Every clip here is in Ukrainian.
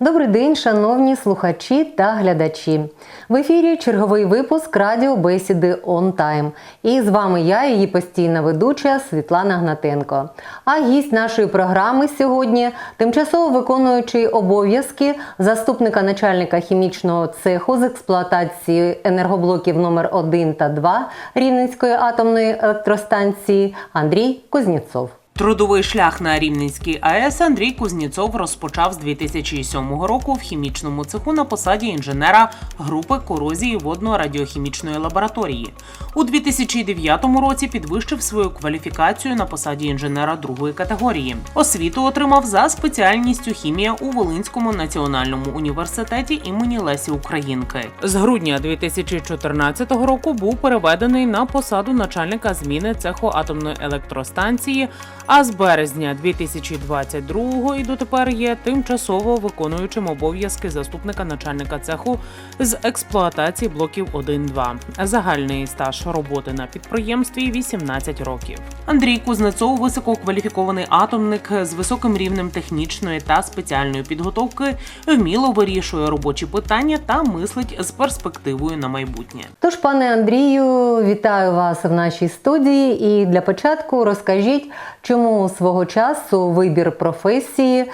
Добрий день, шановні слухачі та глядачі. В ефірі черговий випуск радіобесіди On Time. І з вами я, її постійна ведуча Світлана Гнатенко. А гість нашої програми сьогодні тимчасово виконуючий обов'язки заступника начальника хімічного цеху з експлуатації енергоблоків номер 1 та 2 Рівненської атомної електростанції Андрій Кузнєцов. Трудовий шлях на Рівненській АЕС Андрій Кузніцов розпочав з 2007 року в хімічному цеху на посаді інженера групи корозії водно-радіохімічної лабораторії. У 2009 році підвищив свою кваліфікацію на посаді інженера другої категорії. Освіту отримав за спеціальністю хімія у Волинському національному університеті імені Лесі Українки. З грудня 2014 року був переведений на посаду начальника зміни цеху атомної електростанції. А з березня 2022 і дотепер є тимчасово виконуючим обов'язки заступника начальника цеху з експлуатації блоків 1-2. Загальний стаж роботи на підприємстві 18 років. Андрій Кузнецов висококваліфікований атомник з високим рівнем технічної та спеціальної підготовки, вміло вирішує робочі питання та мислить з перспективою на майбутнє. Тож, пане Андрію, вітаю вас в нашій студії. І для початку розкажіть, чому свого часу вибір професії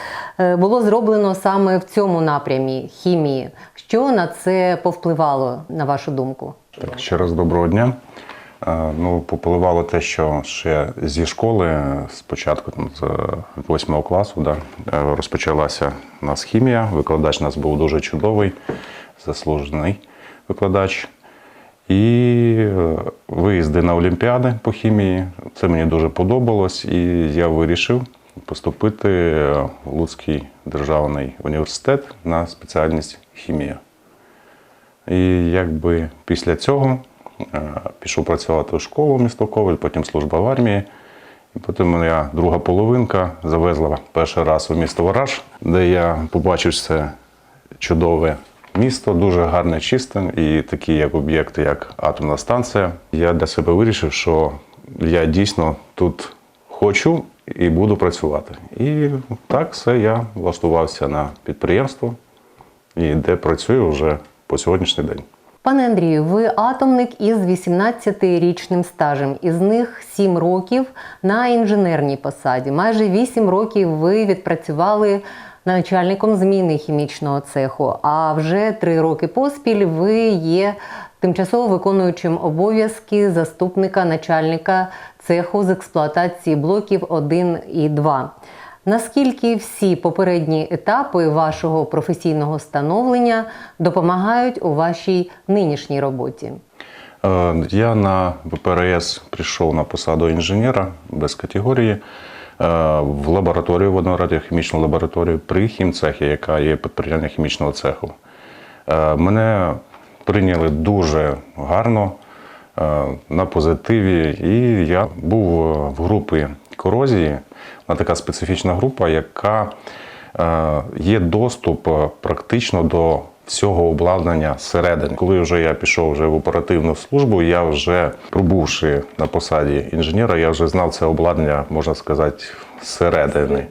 е, було зроблено саме в цьому напрямі хімії. Що на це повпливало, на вашу думку? Так, ще раз доброго дня. Е, Ну, попливало те, що ще зі школи, е, спочатку там, з 8 класу, да, розпочалася у нас хімія. Викладач у нас був дуже чудовий, заслужений викладач. І е, виїзди на Олімпіади по хімії. Це мені дуже подобалось, і я вирішив поступити в Луцький державний університет на спеціальність хімія. І якби після цього е, пішов працювати в школу місто Коваль, потім служба в армії. І потім моя друга половинка завезла перший раз у місто Вараж, де я побачив це чудове місто, дуже гарне, чисте, і такі як об'єкти, як атомна станція. Я для себе вирішив, що я дійсно тут хочу і буду працювати. І так все я влаштувався на підприємство, і де працюю вже по сьогоднішній день. Пане Андрію, ви атомник із 18-річним стажем, із них 7 років на інженерній посаді. Майже 8 років ви відпрацювали начальником зміни хімічного цеху. А вже 3 роки поспіль ви є тимчасово виконуючим обов'язки заступника начальника цеху з експлуатації блоків 1 і 2. Наскільки всі попередні етапи вашого професійного становлення допомагають у вашій нинішній роботі? Е, Я на ВПРС прийшов на посаду інженера без категорії е, в лабораторію водно-радіохімічну лабораторію при хімцехі, яка є підприємня хімічного цеху. Е, Мене прийняли дуже гарно е, на позитиві, і я був в групі корозії. Вона така специфічна група, яка є доступ практично до всього обладнання зсередини. Коли вже я пішов вже в оперативну службу, я вже пробувши на посаді інженера, я вже знав це обладнання, можна сказати, зсередини.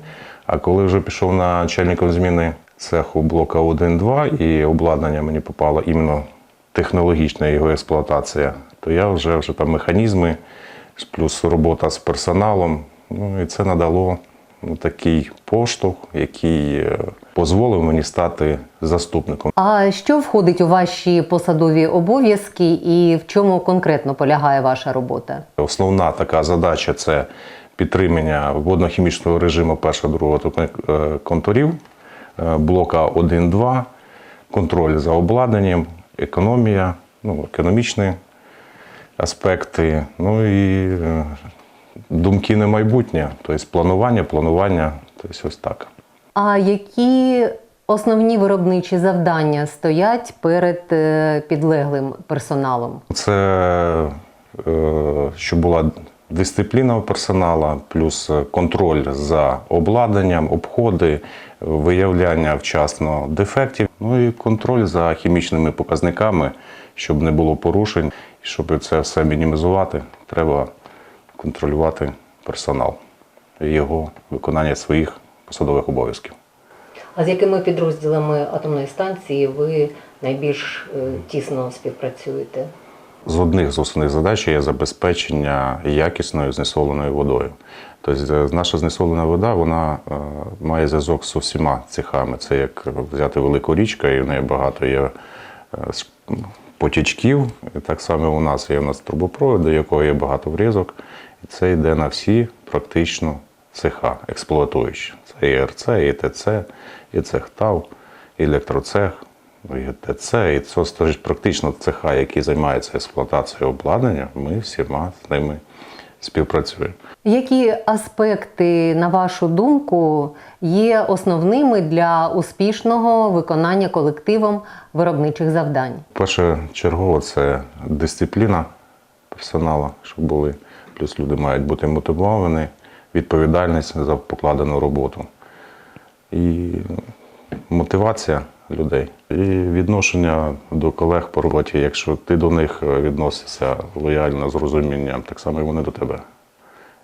А коли вже пішов на начальником зміни цеху блока 1-2 і обладнання мені попало іменно технологічна його експлуатація, то я вже, вже там механізми, плюс робота з персоналом. Ну і це надало такий поштовх, який е, дозволив мені стати заступником. А що входить у ваші посадові обов'язки і в чому конкретно полягає ваша робота? Основна така задача це підтримання водно-хімічного режиму першого другого е, контурів, е, блока 1-2, контроль за обладнанням, економія, ну, економічні аспекти, ну і думки на майбутнє, тобто планування, планування, тобто ось так. А які основні виробничі завдання стоять перед е, підлеглим персоналом? Це е, щоб була дисципліна у персоналу, плюс контроль за обладнанням, обходи, виявляння вчасно дефектів, ну і контроль за хімічними показниками, щоб не було порушень. Щоб це все мінімізувати, треба контролювати персонал і його виконання своїх посадових обов'язків. А з якими підрозділами атомної станції ви найбільш е, тісно співпрацюєте? З одних з основних задач є забезпечення якісною знесоленою водою. Тобто е, наша знесолена вода вона е, має зв'язок з усіма цехами. Це як взяти велику річку, і в неї багато є потічків. Так само у нас є у нас трубопровід, до якого є багато врізок. Це йде на всі практично цеха експлуатуючі. Це і РЦ, і ТЦ, і цех ТАВ, і електроцех, і ТЦ, і це практично цеха, які займаються експлуатацією обладнання. Ми всіма з ними співпрацюємо. Які аспекти, на вашу думку, є основними для успішного виконання колективом виробничих завдань? Перше чергово це дисципліна персоналу, щоб були. Плюс люди мають бути мотивовані, відповідальність за покладену роботу. І мотивація людей. І відношення до колег по роботі. Якщо ти до них відносишся лояльно, з розумінням, так само і вони до тебе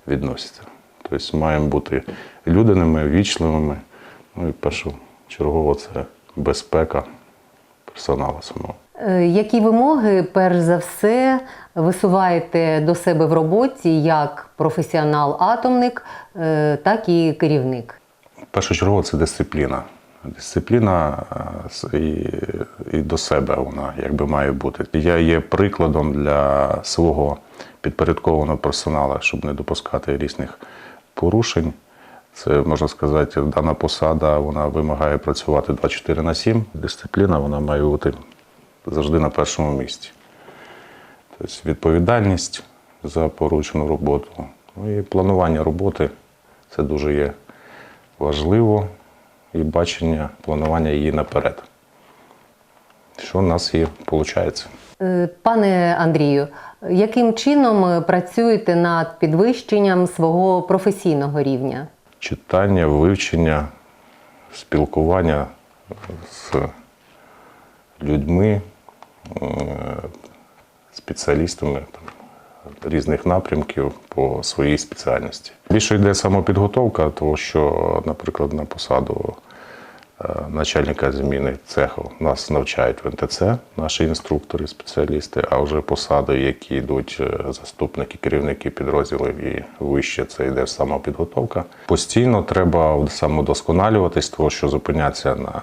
відносяться. Тобто маємо бути людяними, вічливими. Ну і першочергово це безпека персоналу самого. Е, Які вимоги, перш за все, висуваєте до себе в роботі як професіонал-атомник, е, так і керівник? Першочергово це дисципліна. Дисципліна е, і, і до себе вона якби має бути. Я є прикладом для свого підпорядкованого персоналу, щоб не допускати різних порушень. Це можна сказати, дана посада вона вимагає працювати 24 на 7. Дисципліна вона має бути завжди на першому місці. Тобто відповідальність за поручену роботу. Ну і планування роботи це дуже є важливо і бачення, планування її наперед. Що в нас і виходить. Е, Пане Андрію, яким чином працюєте над підвищенням свого професійного рівня? Читання, вивчення, спілкування з людьми, спеціалістами там, різних напрямків по своїй спеціальності. Більше йде самопідготовка, тому що, наприклад, на посаду е, начальника зміни цеху нас навчають в НТЦ, наші інструктори, спеціалісти, а вже посади, які йдуть е, заступники, керівники підрозділів і вище, це йде самопідготовка. Постійно треба самодосконалюватись, тому що зупинятися на,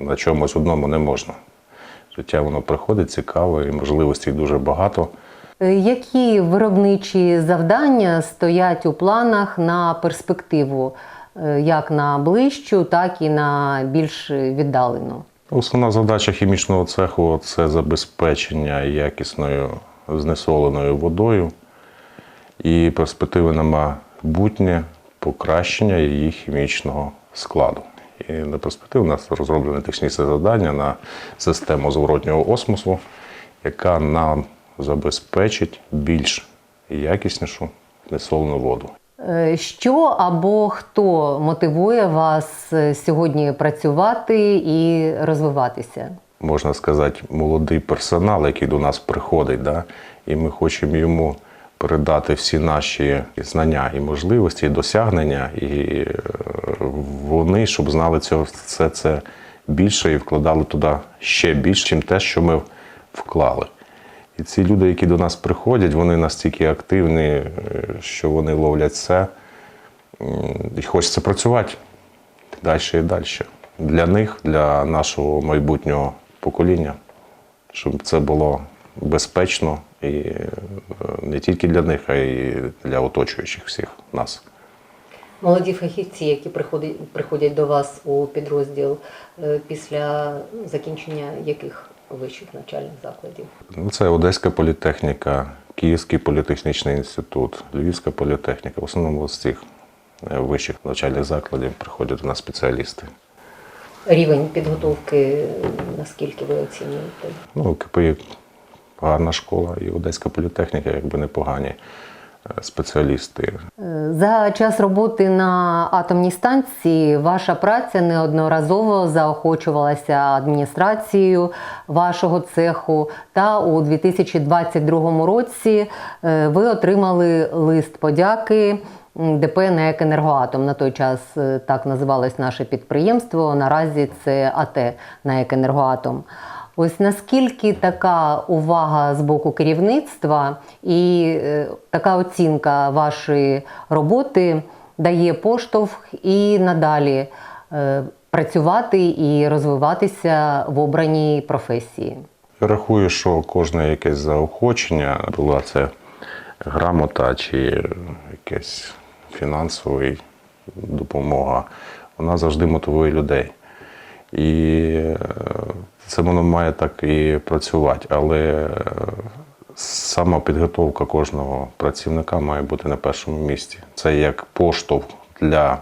на чомусь одному не можна. Життя воно приходить цікаво і можливостей дуже багато. Е, Які виробничі завдання стоять у планах на перспективу, е, як на ближчу, так і на більш віддалену? Основна задача хімічного цеху це забезпечення якісною знесоленою водою і перспективи на майбутнє покращення її хімічного складу. І на перспективу у нас розроблені технічні завдання на систему зворотнього осмосу, яка нам забезпечить більш якіснішу знесолену воду. Е, Що або хто мотивує вас е, сьогодні працювати і розвиватися? можна сказати, молодий персонал, який до нас приходить, да? і ми хочемо йому передати всі наші знання і можливості, і досягнення, і е, вони, щоб знали цього, все це більше і вкладали туди ще більше, ніж те, що ми вклали. І ці люди, які до нас приходять, вони настільки активні, е, що вони ловлять. М, І хочеться працювати далі і далі. Для них, для нашого майбутнього покоління, щоб це було безпечно і е, не тільки для них, а й для оточуючих всіх нас. Молоді фахівці, які приходять, приходять до вас у підрозділ е, після закінчення яких вищих навчальних закладів? Ну, Це Одеська політехніка, Київський політехнічний інститут, Львівська політехніка. В основному з цих е, вищих навчальних закладів приходять до нас спеціалісти. Рівень підготовки, наскільки ви оцінюєте? Ну, КПІ гарна школа і Одеська політехніка, якби непогані е, спеціалісти. Е, За час роботи на атомній станції ваша праця неодноразово заохочувалася адміністрацією вашого цеху. Та у 2022 році е, ви отримали лист подяки ДП «НЕК Енергоатом». На той час так називалось наше підприємство. Наразі це АТ «НЕК Енергоатом». Ось наскільки така увага з боку керівництва і е, така оцінка вашої роботи дає поштовх і надалі е, працювати і розвиватися в обраній професії. Рахую, що кожне якесь заохочення, була це грамота чи якась фінансова допомога, вона завжди мотивує людей. І е, це воно має так і працювати. Але е, сама підготовка кожного працівника має бути на першому місці. Це як поштовх для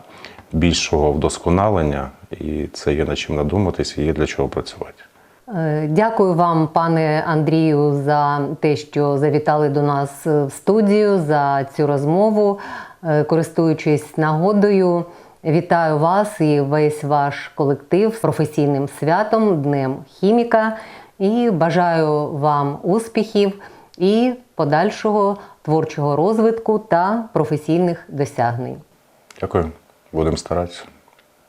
більшого вдосконалення, і це є над чим надуматись, є для чого працювати. Е, Дякую вам, пане Андрію, за те, що завітали до нас в студію за цю розмову. Користуючись нагодою, вітаю вас і весь ваш колектив з професійним святом, Днем хіміка. І бажаю вам успіхів і подальшого творчого розвитку та професійних досягнень. Дякую, будемо старатися.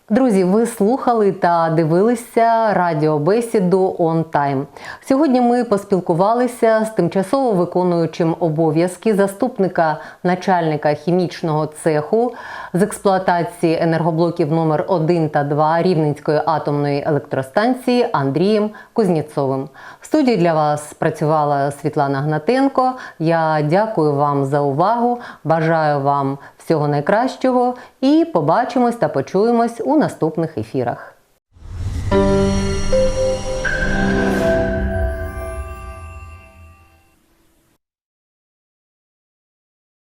Друзі, ви слухали та дивилися радіобесіду On Time. Сьогодні ми поспілкувалися з тимчасово виконуючим обов'язки заступника начальника хімічного цеху з експлуатації енергоблоків номер 1 та 2 Рівненської атомної електростанції Андрієм Кузнєцовим. В студії для вас працювала Світлана Гнатенко. Я дякую вам за увагу. Бажаю вам Всього найкращого і побачимось та почуємось у наступних ефірах.